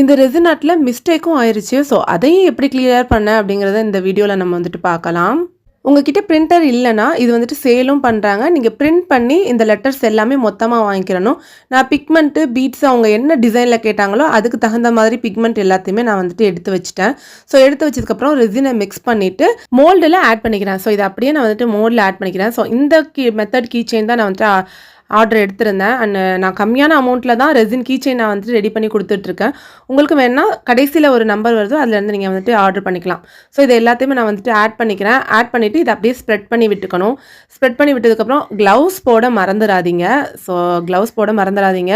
இந்த ரெசினாட்டில் மிஸ்டேக்கும் ஆயிடுச்சு ஸோ அதையும் எப்படி கிளியர் பண்ண அப்படிங்கிறத இந்த வீடியோவில் நம்ம வந்துட்டு பார்க்கலாம். உங்ககிட்ட பிரிண்டர் இல்லைன்னா இது வந்துட்டு சேலும் பண்ணுறாங்க நீங்கள் பிரிண்ட் பண்ணி இந்த லெட்டர்ஸ் எல்லாமே மொத்தமாக வாங்கிக்கிறணும். நான் பிக்மெண்ட்டு பீட்ஸ் அவங்க என்ன டிசைனில் கேட்டாங்களோ அதுக்கு தகுந்த மாதிரி பிக்மெண்ட் எல்லாத்தையுமே நான் வந்துட்டு எடுத்து வச்சுட்டேன். ஸோ எடுத்து வச்சதுக்கப்புறம் ரெசினை மிக்ஸ் பண்ணிவிட்டு மோல்டில் ஆட் பண்ணிக்கிறேன். ஸோ இது அப்படியே நான் வந்துட்டு மோல்டில் ஆட் பண்ணிக்கிறேன். ஸோ இந்த கீ மெத்தட் கீ செயின் தான் நான் வந்துட்டு ஆர்டர் எடுத்திருந்தேன். அண்ட் நான் கம்மியான அமௌண்ட்டில் தான் ரெசின் கீச்சை நான் வந்துட்டு ரெடி பண்ணி கொடுத்துட்ருக்கேன். உங்களுக்கு வேணால் கடைசியில் ஒரு நம்பர் வருதோ அதுலேருந்து நீங்கள் வந்துட்டு ஆர்டர் பண்ணிக்கலாம். ஸோ இது எல்லாத்தையுமே நான் வந்துட்டு ஆட் பண்ணிக்கிறேன். ஆட் பண்ணிவிட்டு இதை அப்படியே ஸ்ப்ரெட் பண்ணி விட்டுக்கணும். ஸ்ப்ரெட் பண்ணி விட்டதுக்கப்புறம் க்ளவுஸ் போட மறந்துடாதீங்க. ஸோ க்ளவுஸ் போட மறந்துடாதீங்க.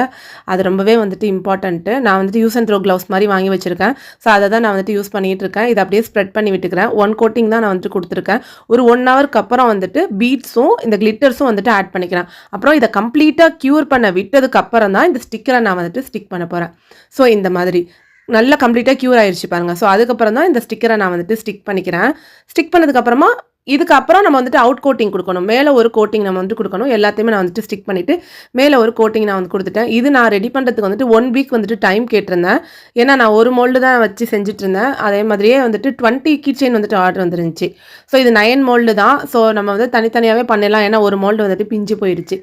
அது ரொம்பவே வந்துட்டு இம்பார்ட்டன்ட்டு நான் வந்துட்டு யூஸ் அண்ட் த்ரோ க்ளவுஸ் மாதிரி வாங்கி வச்சுருக்கேன். ஸோ அதை தான் நான் வந்துட்டு யூஸ் பண்ணிகிட்டு இருக்கேன். இதை அப்படியே ஸ்ப்ரெட் பண்ணி விட்டுக்கிறேன். ஒன் கோட்டிங் தான் நான் வந்துட்டு கொடுத்துருக்கேன். ஒரு ஒன் ஹவருக்கு அப்புறம் வந்துட்டு பீட்ஸும் இந்த கிளிட்டர்ஸும் வந்துட்டு ஆட் பண்ணிக்கிறேன். அப்புறம் இதை கம்ப்ளீட்டாக க்யூர் பண்ண விட்டதுக்கு அப்புறம் தான் இந்த ஸ்டிக்கரை நான் வந்துட்டு ஸ்டிக் பண்ண போகிறேன் ஸோ இந்த மாதிரி நல்லா கம்ப்ளீட்டாக க்யூர் ஆயிடுச்சு பாருங்கள் ஸோ அதுக்கப்புறம் தான் இந்த ஸ்டிக்கரை நான் வந்துட்டு ஸ்டிக் பண்ணிக்கிறேன். ஸ்டிக் பண்ணதுக்கப்புறமா இதுக்கப்புறம் நம்ம வந்துட்டு அவுட் கோட்டிங் கொடுக்கணும். மேலே ஒரு கோட்டிங் நம்ம வந்துட்டு கொடுக்கணும். எல்லாத்தையுமே நான் வந்துட்டு ஸ்டிக் பண்ணிவிட்டு மேலே ஒரு கோட்டிங் நான் வந்து கொடுத்துட்டேன். இது நான் ரெடி பண்ணுறதுக்கு வந்துட்டு ஒன் வீக் வந்துட்டு டைம் கேட்டிருந்தேன். ஏன்னா நான் ஒரு மோல்டு தான் வச்சு செஞ்சுட்டு இருந்தேன் அதே மாதிரியே வந்துட்டு டுவெண்ட்டி கிச்சன் வந்துட்டு ஆர்டர் வந்துருந்துச்சு. ஸோ இது நயன் மோல்டு தான். ஸோ நம்ம வந்து தனித்தனியாகவே பண்ணிடலாம். ஏன்னா ஒரு மோல்டு வந்துட்டு பிஞ்சு போயிடுச்சு.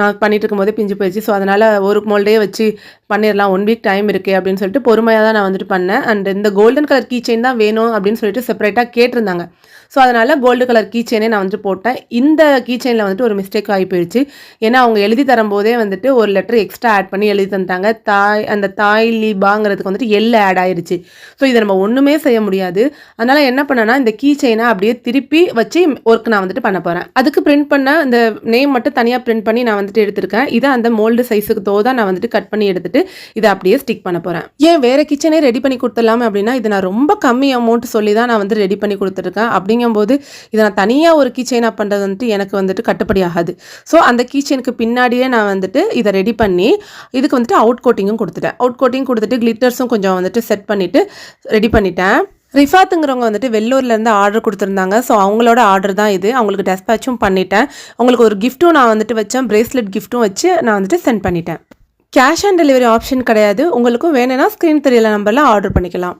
நான் பண்ணிட்டு இருக்கும்போதே பிஞ்சு போயிடுச்சு. ஸோ அதனால் ஒரு மோல்டே வச்சு பண்ணிடலாம் ஒன் வீக் டைம் இருக்குது அப்படின்னு சொல்லிட்டு பொறுமையாக தான் நான் வந்துட்டு பண்ணேன். அண்ட் இந்த கோல்டன் கலர் கீ செயின் தான் வேணும் அப்படின்னு சொல்லிட்டு செப்பரேட்டாக கேட்டிருந்தாங்க. ஸோ அதனால் கோல்டு கலர் கீ செயினே நான் வந்துட்டு போட்டேன். இந்த கீ செயினில் வந்துட்டு ஒரு மிஸ்டேக் ஆகி போயிடுச்சு. ஏன்னா அவங்க எழுதி தரும்போதே வந்துட்டு ஒரு லெட்டர் எக்ஸ்ட்ரா ஆட் பண்ணி எழுதி தந்துட்டாங்க. தாய் அந்த தாய் லீபாங்கிறதுக்கு வந்துட்டு எல் ஆட் ஆயிருச்சு. ஸோ இதை நம்ம ஒன்றுமே செய்ய முடியாது. அதனால் என்ன பண்ணேன்னா இந்த கீ செயினை அப்படியே திருப்பி வச்சு ஒர்க் நான் வந்துட்டு பண்ண போகிறேன் அதுக்கு பிரிண்ட் பண்ண இந்த நேம் மட்டும் தனியாக பிரிண்ட் பண்ணி நான் வந்துட்டு எடுத்திருக்கேன். இதை அந்த மோல்டு சைஸுக்கு தோதான் நான் வந்துட்டு கட் பண்ணி எடுத்துட்டு இதை அப்படியே ஸ்டிக் பண்ண போகிறேன் ஏன் வேறு கிச்சனே ரெடி பண்ணி கொடுத்துடலாமே அப்படின்னா இது நான் ரொம்ப கம்மி அமௌண்ட் சொல்லி தான் நான் வந்து ரெடி பண்ணி கொடுத்துருக்கேன். அப்படிங்கும்போது இதை நான் தனியாக ஒரு கீச்செயினாக பண்ணுறது வந்துட்டு எனக்கு வந்துட்டு கட்டுப்படி ஆகாது. ஸோ அந்த கீச்சனுக்கு பின்னாடியே நான் வந்துட்டு இதை ரெடி பண்ணி இதுக்கு வந்துட்டு அவுட் கோட்டிங்கும் கொடுத்துட்டேன். அவுட் கோட்டிங் கொடுத்துட்டு கிளிட்டர்ஸும் கொஞ்சம் வந்துட்டு செட் பண்ணிவிட்டு ரெடி பண்ணிட்டேன். ரிஃபாத்துங்கிறவங்க வந்துட்டு வெள்ளூர்லேருந்து ஆர்டர் கொடுத்துருந்தாங்க. ஸோ அவங்களோட ஆர்டர் தான் இது. அவங்களுக்கு டெஸ்பேச்சும் பண்ணிட்டேன். அவங்களுக்கு ஒரு கிஃப்ட்டும் நான் வந்துட்டு வச்சேன். பிரேஸ்லெட் கிஃப்ட்டும் வச்சு நான் வந்துட்டு சென்ட் பண்ணிட்டேன். கேஷ் ஆன் டெலிவரி ஆப்ஷன் கிடையாது. உங்களுக்கும் வேணும்னா ஸ்க்ரீன் தெரியல நம்பரில் ஆர்டர் பண்ணிக்கலாம்.